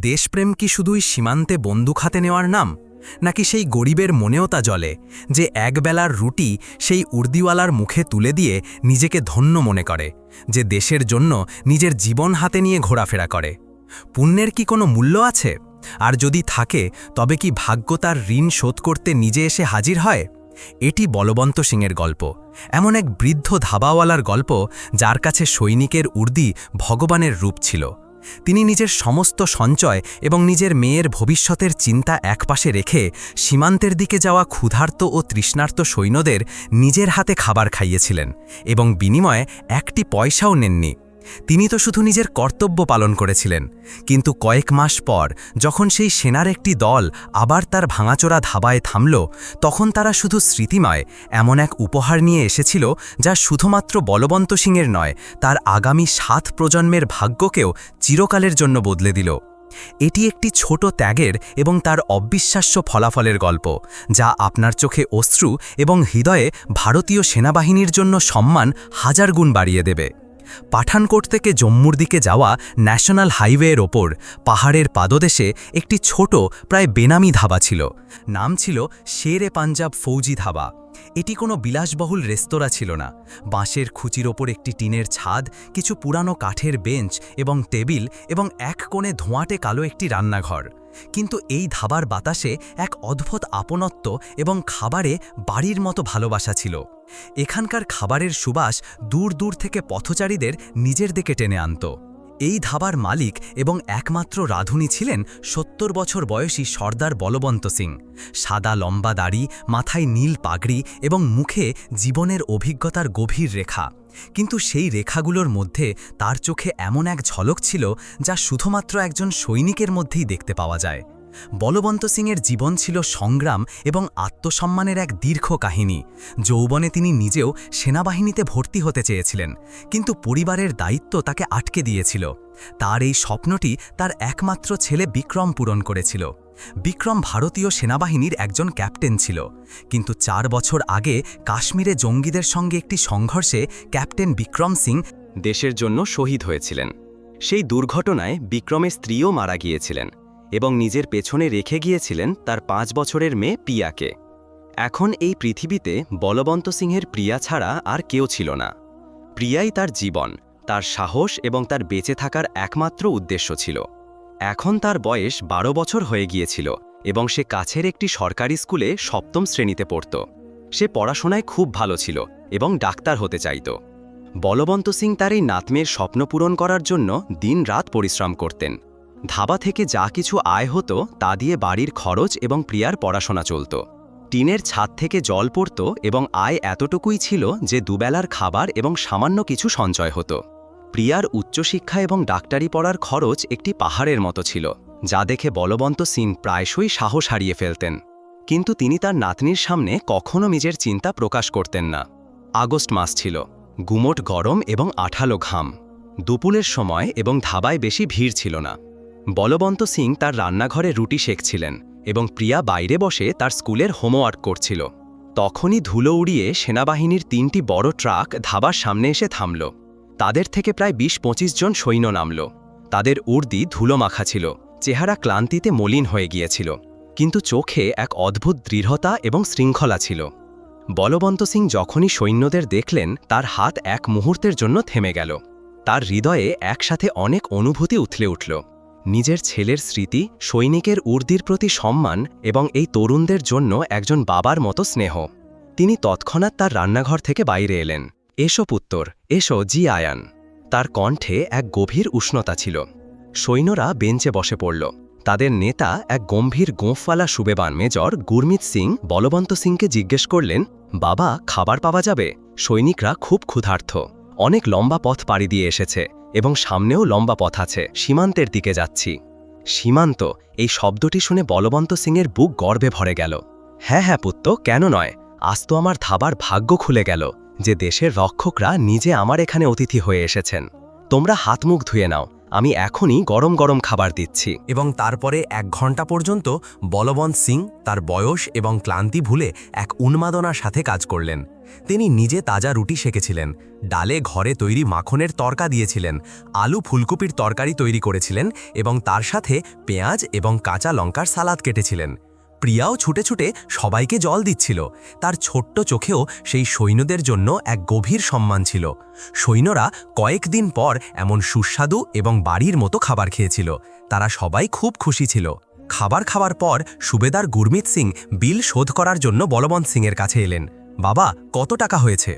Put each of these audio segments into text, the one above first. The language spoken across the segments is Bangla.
দেশপ্রেম কি শুধুই সীমান্তে বন্দুক হাতে নেওয়ার নাম? নাকি সেই গরিবের মনেও তা জলে যে একবেলার রুটি সেই উর্দিওয়ালার মুখে তুলে দিয়ে নিজেকে ধন্য মনে করে, যে দেশের জন্য নিজের জীবন হাতে নিয়ে ঘোরাফেরা করে? পুণ্যের কি কোনো মূল্য আছে? আর যদি থাকে, তবে কি ভাগ্য তার ঋণ শোধ করতে নিজে এসে হাজির হয়? এটি বলবন্ত সিংয়ের গল্প। এমন এক বৃদ্ধ ধাবাওয়ালার গল্প, যার কাছে সৈনিকের উর্দি ভগবানের রূপ ছিল। তিনি নিজের সমস্ত সঞ্চয় এবং নিজের মেয়ের ভবিষ্যতের চিন্তা একপাশে রেখে সীমান্তের দিকে যাওয়া ক্ষুধার্ত ও তৃষ্ণার্ত সৈন্যদের নিজের হাতে খাবার খাইয়েছিলেন এবং বিনিময়ে একটি পয়সাও নেননি। তিনি তো শুধু নিজের কর্তব্য পালন করেছিলেন। কিন্তু কয়েক মাস পর, যখন সেই সেনার একটি দল আবার তার ভাঙাচোরা ধাবায় থামল, তখন তারা শুধু স্মৃতিময় এমন এক উপহার নিয়ে এসেছিল যা শুধুমাত্র বলবন্ত সিংয়ের নয়, তার আগামী সাত প্রজন্মের ভাগ্যকেও চিরকালের জন্য বদলে দিল। এটি একটি ছোট ত্যাগের এবং তার অবিশ্বাস্য ফলাফলের গল্প, যা আপনার চোখে অশ্রু এবং হৃদয়ে ভারতীয় সেনাবাহিনীর জন্য সম্মান হাজার গুণ বাড়িয়ে দেবে। পাঠানকোট থেকে জম্মুর দিকে যাওয়া ন্যাশনাল হাইওয়ের ওপর, পাহাড়ের পাদদেশে একটি ছোট, প্রায় বেনামি ধাবা ছিল। নাম ছিল শেরে পাঞ্জাব ফৌজি ধাবা। এটি কোনো বিলাসবহুল রেস্তোরাঁ ছিল না। বাঁশের খুচির ওপর একটি টিনের ছাদ, কিছু পুরানো কাঠের বেঞ্চ এবং টেবিল এবং এক কোণে ধোঁয়াটে কালো একটি রান্নাঘর। কিন্তু এই ধাবার বাতাসে এক অদ্ভুত আপনত্ব এবং খাবারে বাড়ির মতো ভালোবাসা ছিল। এখানকার খাবারের সুবাস দূর দূর থেকে পথচারীদের নিজের দিকে টেনে আনত। এই ধাবার মালিক এবং একমাত্র রাধুনী ছিলেন সত্তর বছর বয়সী সর্দার বলবন্ত সিং। সাদা লম্বা দাড়ি, মাথায় নীল পাগড়ি এবং মুখে জীবনের অভিজ্ঞতার গভীর রেখা। কিন্তু সেই রেখাগুলোর মধ্যে তার চোখে এমন এক ঝলক ছিল যা শুধুমাত্র একজন সৈনিকের মধ্যেই দেখতে পাওয়া যায়। বলবন্ত সিংয়ের জীবন ছিল সংগ্রাম এবং আত্মসম্মানের এক দীর্ঘ কাহিনী। যৌবনে তিনি নিজেও সেনাবাহিনীতে ভর্তি হতে চেয়েছিলেন, কিন্তু পরিবারের দায়িত্ব তাকে আটকে দিয়েছিল। তার এই স্বপ্নটি তার একমাত্র ছেলে বিক্রম পূরণ করেছিল। বিক্রম ভারতীয় সেনাবাহিনীর একজন ক্যাপ্টেন ছিল, কিন্তু চার বছর আগে কাশ্মীরে জঙ্গিদের সঙ্গে একটি সংঘর্ষে ক্যাপ্টেন বিক্রম সিং দেশের জন্য শহীদ হয়েছিলেন। সেই দুর্ঘটনায় বিক্রমের স্ত্রীও মারা গিয়েছিলেন। এবং নিজের পেছনে রেখে গিয়েছিলেন তার পাঁচ বছরের মেয়ে পিয়াকে। এখন এই পৃথিবীতে বলবন্ত সিংহের প্রিয়া ছাড়া আর কেউ ছিল না। প্রিয়াই তার জীবন, তার সাহস এবং তার বেঁচে থাকার একমাত্র উদ্দেশ্য ছিল। এখন তার বয়স বারো বছর হয়ে গিয়েছিল এবং সে কাছের একটি সরকারি স্কুলে সপ্তম শ্রেণীতে পড়ত। সে পড়াশোনায় খুব ভালো ছিল এবং ডাক্তার হতে চাইত। বলবন্ত সিং তার এই নাতমের স্বপ্ন পূরণ করার জন্য দিন রাত পরিশ্রম করতেন। ধাবা থেকে যা কিছু আয় হতো, তা দিয়ে বাড়ির খরচ এবং প্রিয়ার পড়াশোনা চলত। টিনের ছাদ থেকে জল পড়ত এবং আয় এতটুকুই ছিল যে দুবেলার খাবার এবং সামান্য কিছু সঞ্চয় হতো। প্রিয়ার উচ্চশিক্ষা এবং ডাক্তারি পড়ার খরচ একটি পাহাড়ের মতো ছিল, যা দেখে বলবন্ত সিং প্রায়শই সাহস হারিয়ে ফেলতেন। কিন্তু তিনি তার নাতনির সামনে কখনো নিজের চিন্তা প্রকাশ করতেন না। আগস্ট মাস ছিল, গুমোট গরম এবং আঠালো ঘাম। দুপুরের সময় এবং ধাবায় বেশি ভিড় ছিল না। বলবন্ত সিং তার রান্নাঘরে রুটি শেখছিলেন এবং প্রিয়া বাইরে বসে তার স্কুলের হোমওয়ার্ক করছিল। তখনই ধুলো উড়িয়ে সেনাবাহিনীর তিনটি বড় ট্রাক ধাবার সামনে এসে থামল। তাদের থেকে প্রায় বিশ পঁচিশ জন সৈন্য নামল। তাদের উর্দি ধুলো মাখা ছিল, চেহারা ক্লান্তিতে মলিন হয়ে গিয়েছিল, কিন্তু চোখে এক অদ্ভুত দৃঢ়তা এবং শৃঙ্খলা ছিল। বলবন্ত সিং যখনই সৈন্যদের দেখলেন, তার হাত এক মুহূর্তের জন্য থেমে গেল। তার হৃদয়ে একসাথে অনেক অনুভূতি উথলে উঠল। নিজের ছেলের স্মৃতি, সৈনিকের উর্দির প্রতি সম্মান এবং এই তরুণদের জন্য একজন বাবার মতো স্নেহ। তিনি তৎক্ষণাৎ তার রান্নাঘর থেকে বাইরে এলেন। এসো পুত্তর, এসো জি আয়ান। তার কণ্ঠে এক গভীর উষ্ণতা ছিল। সৈন্যরা বেঞ্চে বসে পড়ল। তাদের নেতা এক গম্ভীর গোঁফওয়ালা সুবেবান মেজর গুরমিত সিং বলবন্ত সিংকে জিজ্ঞেস করলেন, বাবা, খাবার পাওয়া যাবে? সৈনিকরা খুব ক্ষুধার্থ অনেক লম্বা পথ পাড়ি দিয়ে এসেছে। এবং সামনেও লম্বা পথ আছে, সীমান্তের দিকে যাচ্ছি। সীমান্ত, এই শব্দটি শুনে বলবন্ত সিংয়ের বুক গর্বে ভরে গেল। হ্যাঁ হ্যাঁ পুত্র, কেন নয়? আজ তো আমার ধাবার ভাগ্য খুলে গেল যে দেশের রক্ষকরা নিজে আমার এখানে অতিথি হয়ে এসেছেন। তোমরা হাত মুখ ধুয়ে নাও। আমি এখনই গরম গরম খাবার দিচ্ছি। এবং তারপরে এক ঘণ্টা পর্যন্ত বলবন্ত সিং তার বয়স এবং ক্লান্তি ভুলে এক উন্মাদনার সাথে কাজ করলেন। তিনি নিজে তাজা রুটি সেঁকেছিলেন, ডালে ঘরে তৈরি মাখনের তরকা দিয়েছিলেন, আলু ফুলকপির তরকারি তৈরি করেছিলেন এবং তার সাথে পেঁয়াজ এবং কাঁচা লঙ্কার সালাদ কেটেছিলেন। প্রিয়াও ছুটে ছুটে সবাইকে জল দিচ্ছিল। তার ছোট্ট চোখেও সেই সৈন্যদের জন্য এক গভীর সম্মান ছিল। সৈন্যরা কয়েকদিন পর এমন সুস্বাদু এবং বাড়ির মতো খাবার খেয়েছিল। তারা সবাই খুব খুশি ছিল। খাবার খাওয়ার পর সুবেদার গুরমিত সিং বিল শোধ করার জন্য বলবন্ত সিংয়ের কাছে এলেন। বাবা, কত টাকা হয়েছে?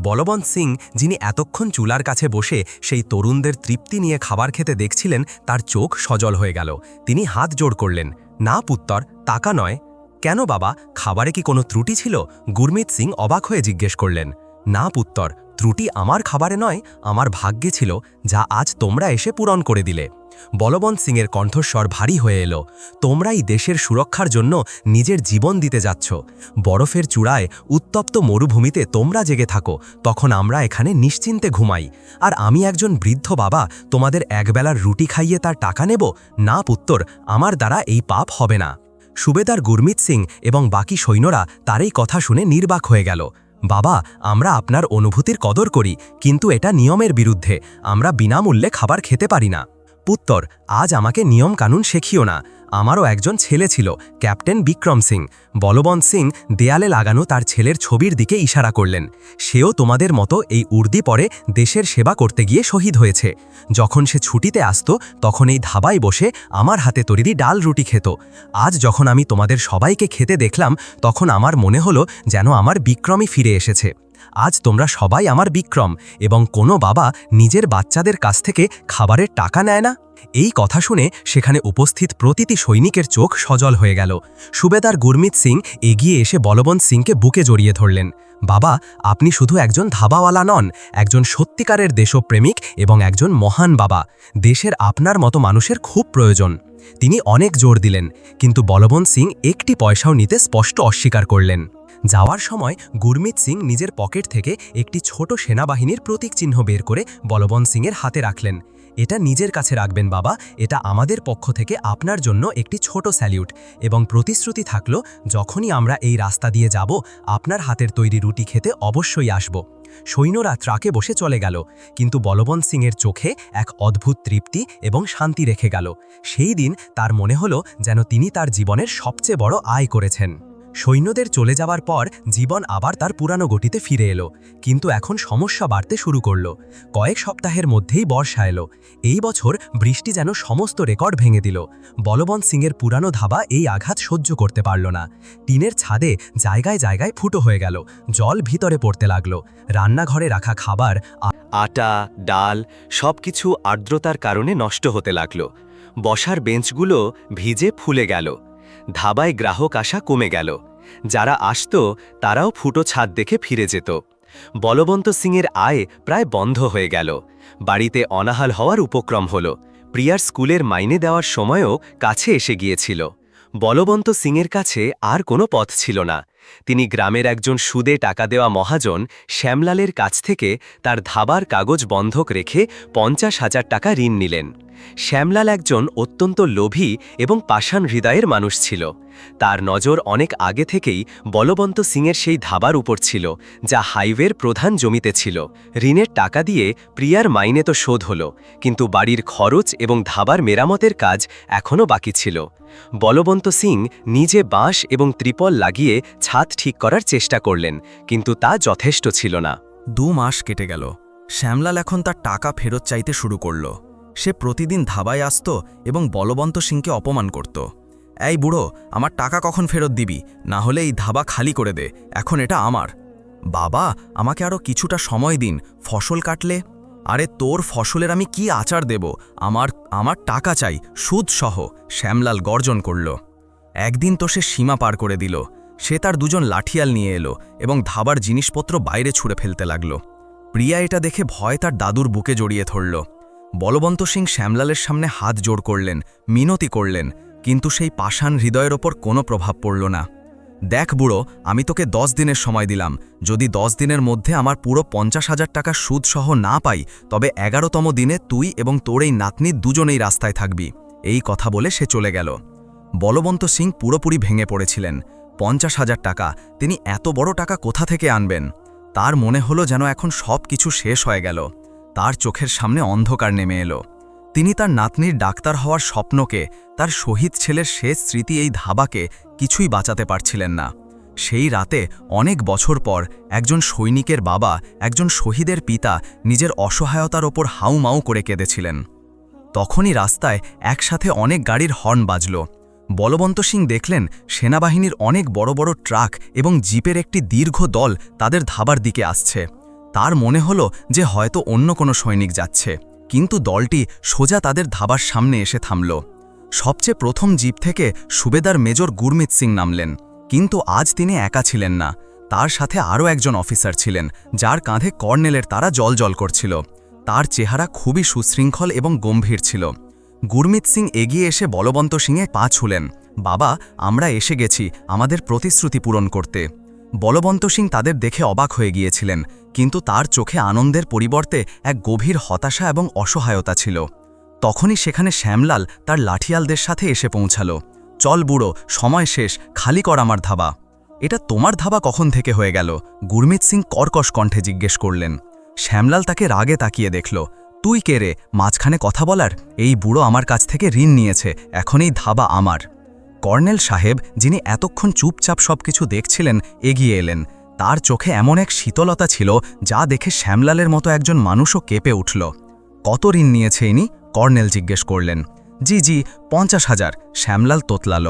বলবন্ত সিং, যিনি এতক্ষণ চুলার কাছে বসে সেই তরুণদের তৃপ্তি নিয়ে খাবার খেতে দেখছিলেন, তার চোখ সজল হয়ে গেল। তিনি হাত জোড় করলেন। না, পুত্তর তাকা নয়। কেন বাবা, খাবারে কি কোনো ত্রুটি ছিল? গুরমিত সিং অবাক হয়ে জিজ্ঞেস করলেন। না, পুত্তর, ত্রুটি আমার খাবারে নয়, আমার ভাগ্যে ছিল, যা আজ তোমরা এসে পূরণ করে দিলে। বলবন্ত সিংয়ের কণ্ঠস্বর ভারী হয়ে এলো। তোমরাই দেশের সুরক্ষার জন্য নিজের জীবন দিতে যাচ্ছ। বরফের চূড়ায় উত্তপ্ত মরুভূমিতে তোমরা জেগে থাকো, তখন আমরা এখানে নিশ্চিন্তে ঘুমাই। আর আমি একজন বৃদ্ধ বাবা, তোমাদের একবেলার রুটি খাইয়ে তার টাকা নেব? না পুত্তর, আমার দ্বারা এই পাপ হবে না। সুবেদার গুরমিত সিং এবং বাকি সৈন্যরা তার এই কথা শুনে নির্বাক হয়ে গেল। বাবা, আমরা আপনার অনুভূতির কদর করি, কিন্তু এটা নিয়মের বিরুদ্ধে। আমরা বিনামূল্যে খাবার খেতে পারি না। পুত্তর আজ আমাকে নিয়ম কানুন শেখিও না। আমারও একজন ছেলে ছিল, ক্যাপ্টেন বিক্রম সিং। বলবন্ত সিং দেয়ালে লাগানো তার ছেলের ছবির দিকে ইশারা করলেন। সেও তোমাদের মতো এই উর্দি পরে দেশের সেবা করতে গিয়ে শহীদ হয়েছে। যখন সে ছুটিতে আসত, তখন এই ধাবায় বসে আমার হাতে তৈরি ডাল রুটি খেত। আজ যখন আমি তোমাদের সবাইকে খেতে দেখলাম, তখন আমার মনে হলো যেন আমার বিক্রমই ফিরে এসেছে। আজ তোমরা সবাই আমার বিক্রম এবং কোনো বাবা নিজের বাচ্চাদের কাছ থেকে খাবারের টাকা নেয় না? এই কথা শুনে সেখানে উপস্থিত প্রতিটি সৈনিকের চোখ সজল হয়ে গেল। সুবেদার গুরমিত সিং এগিয়ে এসে বলবন্ত সিংকে বুকে জড়িয়ে ধরলেন। বাবা, আপনি শুধু একজন ধাবাওয়ালা নন, একজন সত্যিকারের দেশপ্রেমিক এবং একজন মহান বাবা। দেশের আপনার মতো মানুষের খুব প্রয়োজন। তিনি অনেক জোর দিলেন, কিন্তু বলবন্ত সিং একটি পয়সাও নিতে স্পষ্ট অস্বীকার করলেন। যাওয়ার সময় গুরমিত সিং নিজের পকেট থেকে একটি ছোট সেনাবাহিনীর প্রতীক চিহ্ন বের করে বলবন্ত সিংয়ের হাতে রাখলেন। এটা নিজের কাছে রাখবেন, বাবা। এটা আমাদের পক্ষ থেকে আপনার জন্য একটি ছোট স্যালিউট এবং প্রতিশ্রুতি থাকল, যখনই আমরা এই রাস্তা দিয়ে যাব, আপনার হাতের তৈরি রুটি খেতে অবশ্যই আসব। সৈন্যরা ট্রাকে বসে চলে গেল, কিন্তু বলবন্ত সিংয়ের চোখে এক অদ্ভুত তৃপ্তি এবং শান্তি রেখে গেল। সেই দিন তার মনে হলো যেন তিনি তার জীবনের সবচেয়ে বড় আয় করেছেন। সৈন্যদের চলে যাওয়ার পর জীবন আবার তার পুরানো গতিতে ফিরে এলো। কিন্তু এখন সমস্যা বাড়তে শুরু করল। কয়েক সপ্তাহের মধ্যেই বর্ষা এলো। এই বছর বৃষ্টি যেন সমস্ত রেকর্ড ভেঙে দিল। বলবন্ত সিংয়ের পুরানো ধাবা এই আঘাত সহ্য করতে পারল না। টিনের ছাদে জায়গায় জায়গায় ফুটো হয়ে গেল। জল ভিতরে পড়তে লাগল। রান্নাঘরে রাখা খাবার আটা, ডাল সবকিছু আর্দ্রতার কারণে নষ্ট হতে লাগল। বসার বেঞ্চগুলো ভিজে ফুলে গেল। ধাবায় গ্রাহক আসা কমে গেল। যারা আসত, তারাও ফুটো ছাদ দেখে ফিরে যেত। বলবন্ত সিংয়ের আয় প্রায় বন্ধ হয়ে গেল। বাড়িতে অনাহাল হওয়ার উপক্রম হল। প্রিয়ার স্কুলের মাইনে দেওয়ার সময়ও কাছে এসে গিয়েছিল। বলবন্ত সিংয়ের কাছে আর কোনো পথ ছিল না। তিনি গ্রামের একজন সুদে টাকা দেওয়া মহাজন শ্যামলালের কাছ থেকে তার ধাবার কাগজ বন্ধক রেখে পঞ্চাশ হাজার টাকা ঋণ নিলেন। শ্যামলাল একজন অত্যন্ত লোভী এবং পাষাণ হৃদয়ের মানুষ ছিল। তার নজর অনেক আগে থেকেই বলবন্ত সিংয়ের সেই ধাবার উপর ছিল, যা হাইওয়ের প্রধান জমিতে ছিল। ঋণের টাকা দিয়ে প্রিয়ার মাইনে তো শোধ হল, কিন্তু বাড়ির খরচ এবং ধাবার মেরামতের কাজ এখনও বাকি ছিল। বলবন্ত সিং নিজে বাঁশ এবং ত্রিপল লাগিয়ে ছাদ ঠিক করার চেষ্টা করলেন, কিন্তু তা যথেষ্ট ছিল না। দু মাস কেটে গেল। শ্যামলাল এখন তার টাকা ফেরত চাইতে শুরু করল। সে প্রতিদিন ধাবায় আসত এবং বলবন্ত সিংকে অপমান করত। এই বুড়ো, আমার টাকা কখন ফেরত দিবি? না হলে এই ধাবা খালি করে দে, এখন এটা আমার। বাবা, আমাকে আরও কিছুটা সময় দিন, ফসল কাটলে? আরে তোর ফসলের আমি কি আচার দেব? আমার আমার টাকা চাই সুদসহ শ্যামলাল গর্জন করল। একদিন তো সে সীমা পার করে দিল। সে তার দুজন লাঠিয়াল নিয়ে এলো এবং ধাবার জিনিসপত্র বাইরে ছুঁড়ে ফেলতে লাগল। প্রিয়া এটা দেখে ভয় তার দাদুর বুকে জড়িয়ে ধরল। বলবন্ত সিং শ্যামলালের সামনে হাত জোড় করলেন, মিনতি করলেন, কিন্তু সেই পাষাণ হৃদয়ের ওপর কোনো প্রভাব পড়ল না। দেখ বুড়ো, আমি তোকে দশ দিনের সময় দিলাম। যদি দশ দিনের মধ্যে আমার পুরো পঞ্চাশ হাজার টাকা সুদসহ না পাই, তবে এগারোতম দিনে তুই এবং তোর এই নাতনি দুজনেই রাস্তায় থাকবি। এই কথা বলে সে চলে গেল। বলবন্ত সিং পুরোপুরি ভেঙে পড়েছিলেন। পঞ্চাশ হাজার টাকা, তিনি এত বড় টাকা কোথা থেকে আনবেন? তার মনে হলো যেন এখন সব কিছু শেষ হয়ে গেল। তার চোখের সামনে অন্ধকার নেমে এলো। তিনি তার নাতনির ডাক্তার হওয়ার স্বপ্নকে, তার শহীদ ছেলের শেষ স্মৃতি এই ধাবাকে কিছুই বাঁচাতে পারছিলেন না। সেই রাতে অনেক বছর পর একজন সৈনিকের বাবা, একজন শহীদের পিতা নিজের অসহায়তার ওপর হাউমাউ করে কেঁদেছিলেন। তখনই রাস্তায় একসাথে অনেক গাড়ির হর্ন বাজল। বলবন্ত সিং দেখলেন সেনাবাহিনীর অনেক বড় বড় ট্রাক এবং জিপের একটি দীর্ঘ দল তাদের ধাবার দিকে আসছে। তার মনে হলো যে হয়তো অন্য কোনো সৈনিক যাচ্ছে, কিন্তু দলটি সোজা তাদের ধাবার সামনে এসে থামল। সবচেয়ে প্রথম জিপ থেকে সুবেদার মেজর গুরমিত সিং নামলেন, কিন্তু আজ তিনি একা ছিলেন না। তার সাথে আরও একজন অফিসার ছিলেন, যার কাঁধে কর্নেলের তারা জল করছিল। তার চেহারা খুবই সুশৃঙ্খল এবং গম্ভীর ছিল। গুরমিত সিং এগিয়ে এসে বলবন্ত সিংয়ে পা ছুলেন, বাবা, আমরা এসে গেছি, আমাদের প্রতিশ্রুতি পূরণ করতে। বলবন্ত সিং তাদের দেখে অবাক হয়ে গিয়েছিলেন, কিন্তু তার চোখে আনন্দের পরিবর্তে এক গভীর হতাশা এবং অসহায়তা ছিল। তখনই সেখানে শ্যামলাল তার লাঠিয়ালদের সাথে এসে পৌঁছাল। চল বুড়ো, সময় শেষ, খালি কর আমার ধাবা। এটা তোমার ধাবা কখন থেকে হয়ে গেল? গুরমিত সিং কর্কশ কণ্ঠে জিজ্ঞেস করলেন। শ্যামলাল তাকে রাগে তাকিয়ে দেখল। তুই কে রে? মাঝখানে কথা বলার? এই বুড়ো আমার কাছ থেকে ঋণ নিয়েছে, এখন এই ধাবা আমার। কর্নেল সাহেব, যিনি এতক্ষণ চুপচাপ সব কিছু দেখছিলেন, এগিয়ে এলেন। তার চোখে এমন এক শীতলতা ছিল, যা দেখে শ্যামলালের মতো একজন মানুষও কেঁপে উঠল। কত ঋণ নিয়েছে ইনি? কর্নেল জিজ্ঞেস করলেন। জি জি, পঞ্চাশ হাজার, শ্যামলাল তোতলাল।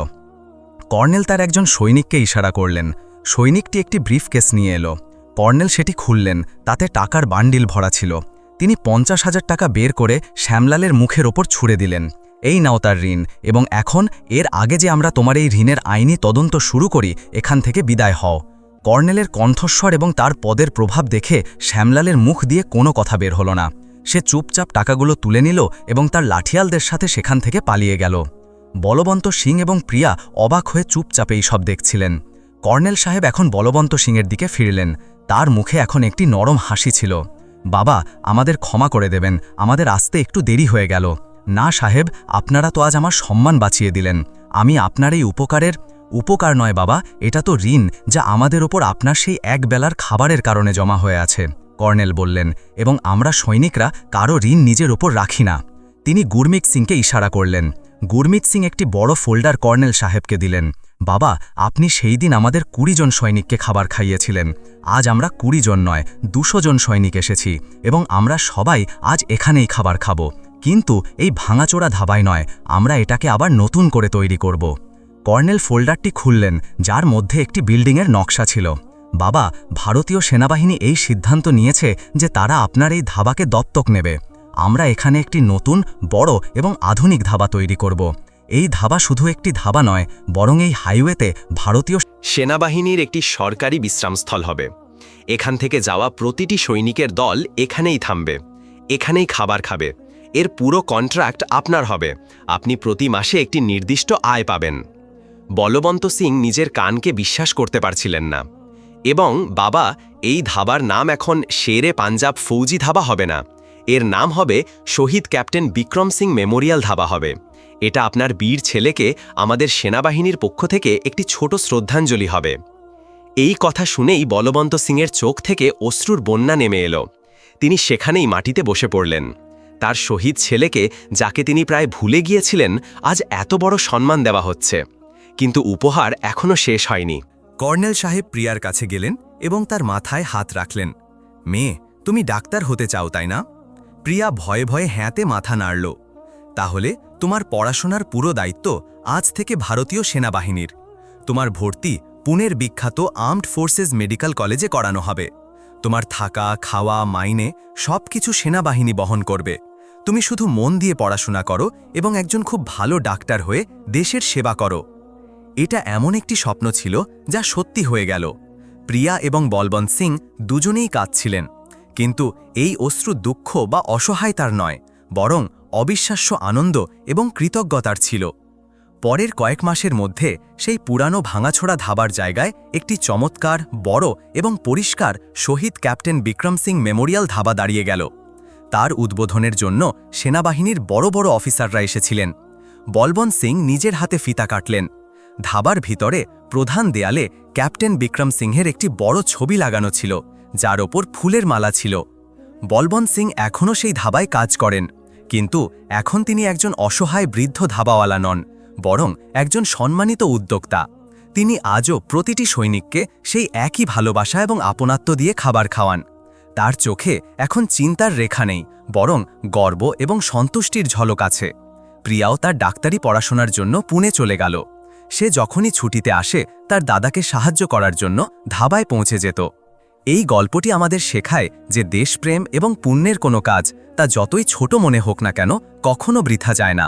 কর্নেল তার একজন সৈনিককে ইশারা করলেন। সৈনিকটি একটি ব্রিফকেস নিয়ে এলো। কর্নেল সেটি খুললেন, তাতে টাকার বান্ডিল ভরা ছিল। তিনি পঞ্চাশ হাজার টাকা বের করে শ্যামলালের মুখের ওপর ছুড়ে দিলেন। এই নাও তার ঋণ এবং এখন এর আগে যে আমরা তোমার এই ঋণের আইনি তদন্ত শুরু করি, এখান থেকে বিদায় হও। কর্নেলের কণ্ঠস্বর এবং তার পদের প্রভাব দেখে শ্যামলালের মুখ দিয়ে কোনো কথা বের হলো না। সে চুপচাপ টাকাগুলো তুলে নিল এবং তার লাঠিয়ালদের সাথে সেখান থেকে পালিয়ে গেল। বলবন্ত সিং এবং প্রিয়া অবাক হয়ে চুপচাপ এই সব দেখছিলেন। কর্নেল সাহেব এখন বলবন্ত সিংয়ের দিকে ফিরলেন। তার মুখে এখন একটি নরম হাসি ছিল। বাবা, আমাদের ক্ষমা করে দেবেন, আমাদের আসতে একটু দেরি হয়ে গেল। না সাহেব, আপনারা তো আজ আমার সম্মান বাঁচিয়ে দিলেন। আমি আপনার এই উপকারের, উপকার নয় বাবা, এটা তো ঋণ, যা আমাদের ওপর আপনার সেই এক বেলার খাবারের কারণে জমা হয়ে আছে, কর্নেল বললেন, এবং আমরা সৈনিকরা কারও ঋণ নিজের ওপর রাখি না। তিনি গুরমিত সিংকে ইশারা করলেন। গুরমিত সিং একটি বড় ফোল্ডার কর্নেল সাহেবকে দিলেন। বাবা, আপনি সেই দিন আমাদের কুড়ি জন সৈনিককে খাবার খাইয়েছিলেন। আজ আমরা কুড়ি জন নয়, দুশো জন সৈনিক এসেছি, এবং আমরা সবাই আজ এখানেই খাবার খাব। কিন্তু এই ভাঙাচোরা ধাবায় নয়, আমরা এটাকে আবার নতুন করে তৈরি করব। কর্নেল ফোল্ডারটি খুললেন, যার মধ্যে একটি বিল্ডিংয়ের নকশা ছিল। বাবা, ভারতীয় সেনাবাহিনী এই সিদ্ধান্ত নিয়েছে যে তারা আপনার এই ধাবাকে দত্তক নেবে। আমরা এখানে একটি নতুন, বড় এবং আধুনিক ধাবা তৈরি করব। এই ধাবা শুধু একটি ধাবা নয়, বরং এই হাইওয়েতে ভারতীয় সেনাবাহিনীর একটি সরকারি বিশ্রামস্থল হবে। এখান থেকে যাওয়া প্রতিটি সৈনিকের দল এখানেই থামবে। এখানেই খাবার খাবে। এর পুরো কন্ট্রাক্ট আপনার হবে। আপনি প্রতি মাসে একটি নির্দিষ্ট আয় পাবেন। বলবন্ত সিং নিজের কানকে বিশ্বাস করতে পারছিলেন না। এবং বাবা, এই ধাবার নাম এখন শেরে পাঞ্জাব ফৌজি ধাবা হবে না। এর নাম হবে শহীদ ক্যাপ্টেন বিক্রম সিং মেমোরিয়াল ধাবা হবে। এটা আপনার বীর ছেলেকে আমাদের সেনাবাহিনীর পক্ষ থেকে একটি ছোট শ্রদ্ধাঞ্জলি হবে। এই কথা শুনেই বলবন্ত সিংয়ের চোখ থেকে অশ্রুর বন্যা নেমে এলো। তিনি সেখানেই মাটিতে বসে পড়লেন। তার শহীদ ছেলেকে, যাকে তিনি প্রায় ভুলে গিয়েছিলেন, আজ এত বড় সম্মান দেওয়া হচ্ছে। কিন্তু উপহার এখনও শেষ হয়নি। কর্নেল সাহেব প্রিয়ার কাছে গেলেন এবং তার মাথায় হাত রাখলেন। মেয়ে, তুমি ডাক্তার হতে চাও, তাই না? প্রিয়া ভয়ে ভয়ে হ্যাঁতে মাথা নাড়ল। তাহলে তোমার পড়াশোনার পুরো দায়িত্ব আজ থেকে ভারতীয় সেনাবাহিনীর। তোমার ভর্তি পুনের বিখ্যাত আর্মড ফোর্সেস মেডিকেল কলেজে করানো হবে। তোমার থাকা, খাওয়া, মাইনে সব কিছু সেনাবাহিনী বহন করবে। তুমি শুধু মন দিয়ে পড়াশোনা করো এবং একজন খুব ভালো ডাক্তার হয়ে দেশের সেবা করো। এটা এমন একটি স্বপ্ন ছিল যা সত্যি হয়ে গেল। প্রিয়া এবং বলবন্ত সিং দুজনেই কাঁদছিলেন। কিন্তু এই অশ্রু দুঃখ বা অসহায়তার নয়, বরং অবিশ্বাস্য আনন্দ এবং কৃতজ্ঞতার ছিল। পরের কয়েক মাসের মধ্যে সেই পুরানো ভাঙাছোড়া ধাবার জায়গায় একটি চমৎকার, বড় এবং পরিষ্কার শহীদ ক্যাপ্টেন বিক্রম সিং মেমোরিয়াল ধাবা দাঁড়িয়ে গেল। তার উদ্বোধনের জন্য সেনাবাহিনীর বড় বড় অফিসাররা এসেছিলেন। বলবন সিং নিজের হাতে ফিতা কাটলেন। ধাবার ভিতরে প্রধান দেয়ালে ক্যাপ্টেন বিক্রম সিংহের একটি বড় ছবি লাগানো ছিল, যার ওপর ফুলের মালা ছিল। বলবন সিং এখনও সেই ধাবায় কাজ করেন, কিন্তু এখন তিনি একজন অসহায় বৃদ্ধ ধাবাওয়ালা নন, বরং একজন সম্মানিত উদ্যোক্তা। তিনি আজও প্রতিটি সৈনিককে সেই একই ভালোবাসা এবং আপনাত্ম দিয়ে খাবার খাওয়ান। তার চোখে এখন চিন্তার রেখা নেই, বরং গর্ব এবং সন্তুষ্টির ঝলক আছে। প্রিয়াও তার ডাক্তারি পড়াশোনার জন্য পুনে চলে গেল। সে যখনই ছুটিতে আসে, তার দাদাকে সাহায্য করার জন্য ধাবায় পৌঁছে যেত। এই গল্পটি আমাদের শেখায় যে দেশপ্রেম এবং পুণ্যের কোনো কাজ, তা যতই ছোট মনে হোক না কেন, কখনো বৃথা যায় না।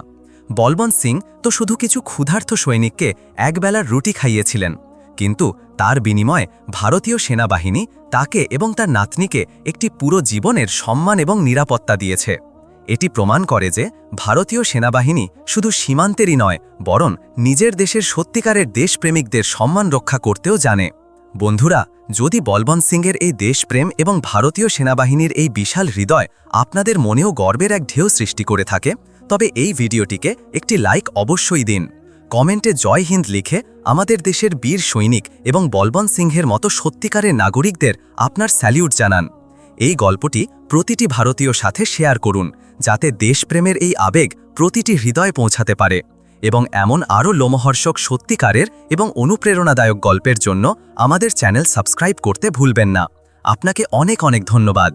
বলবন্ত সিং তো শুধু কিছু ক্ষুধার্থ সৈনিককে একবেলার রুটি খাইয়েছিলেন। কিন্তু তার বিনিময়ে ভারতীয় সেনাবাহিনী তাকে এবং তার নাতনিকে একটি পুরো জীবনের সম্মান এবং নিরাপত্তা দিয়েছে। এটি প্রমাণ করে যে ভারতীয় সেনাবাহিনী শুধু সীমান্তেরই নয়, বরং নিজের দেশের সত্যিকারের দেশপ্রেমিকদের সম্মান রক্ষা করতেও জানে। বন্ধুরা, যদি বলবন্ত সিংয়ের এই দেশপ্রেম এবং ভারতীয় সেনাবাহিনীর এই বিশাল হৃদয় আপনাদের মনেও গর্বের এক ঢেউ সৃষ্টি করে থাকে, তবে এই ভিডিওটিকে একটি লাইক অবশ্যই দিন। কমেন্টে জয় হিন্দ লিখে আমাদের দেশের বীর সৈনিক এবং বলবন সিংহের মতো সত্যিকারের নাগরিকদের আপনার স্যালিউট জানান। এই গল্পটি প্রতিটি ভারতীয় সাথে শেয়ার করুন, যাতে দেশপ্রেমের এই আবেগ প্রতিটি হৃদয়ে পৌঁছাতে পারে এবং এমন আরও লোমহর্ষক সত্যিকারের এবং অনুপ্রেরণাদায়ক গল্পের জন্য আমাদের চ্যানেল সাবস্ক্রাইব করতে ভুলবেন না। আপনাকে অনেক অনেক ধন্যবাদ।